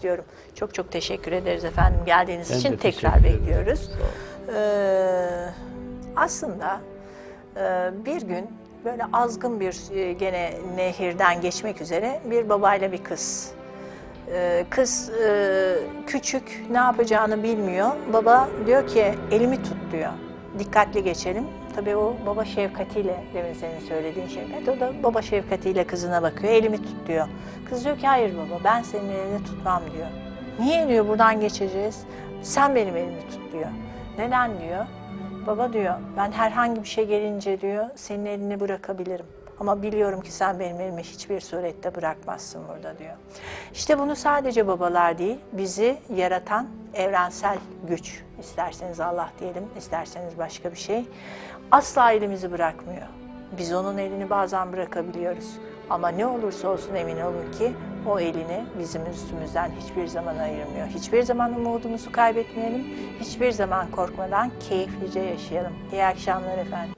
istiyorum. Çok çok teşekkür ederiz efendim geldiğiniz Ben için tekrar bekliyoruz. Ee, aslında e, bir gün böyle azgın bir e, gene nehirden geçmek üzere bir babayla bir kız. Ee, kız e, küçük ne yapacağını bilmiyor. Baba diyor ki elimi tut diyor. Dikkatli geçelim. Tabii o baba şefkatiyle demin senin söylediğin şefkat. O da baba şefkatiyle kızına bakıyor. Elimi tut diyor. Kız diyor ki hayır baba ben senin elini tutmam diyor. Niye diyor buradan geçeceğiz? Sen benim elimi tut diyor. Neden diyor? Baba diyor ben herhangi bir şey gelince diyor senin elini bırakabilirim. Ama biliyorum ki sen benim elimi hiçbir surette bırakmazsın burada diyor. İşte bunu sadece babalar değil, bizi yaratan evrensel güç, isterseniz Allah diyelim, isterseniz başka bir şey, asla elimizi bırakmıyor. Biz onun elini bazen bırakabiliyoruz. Ama ne olursa olsun emin olun ki o elini bizim üstümüzden hiçbir zaman ayırmıyor. Hiçbir zaman umudumuzu kaybetmeyelim. Hiçbir zaman korkmadan keyiflice yaşayalım. İyi akşamlar efendim.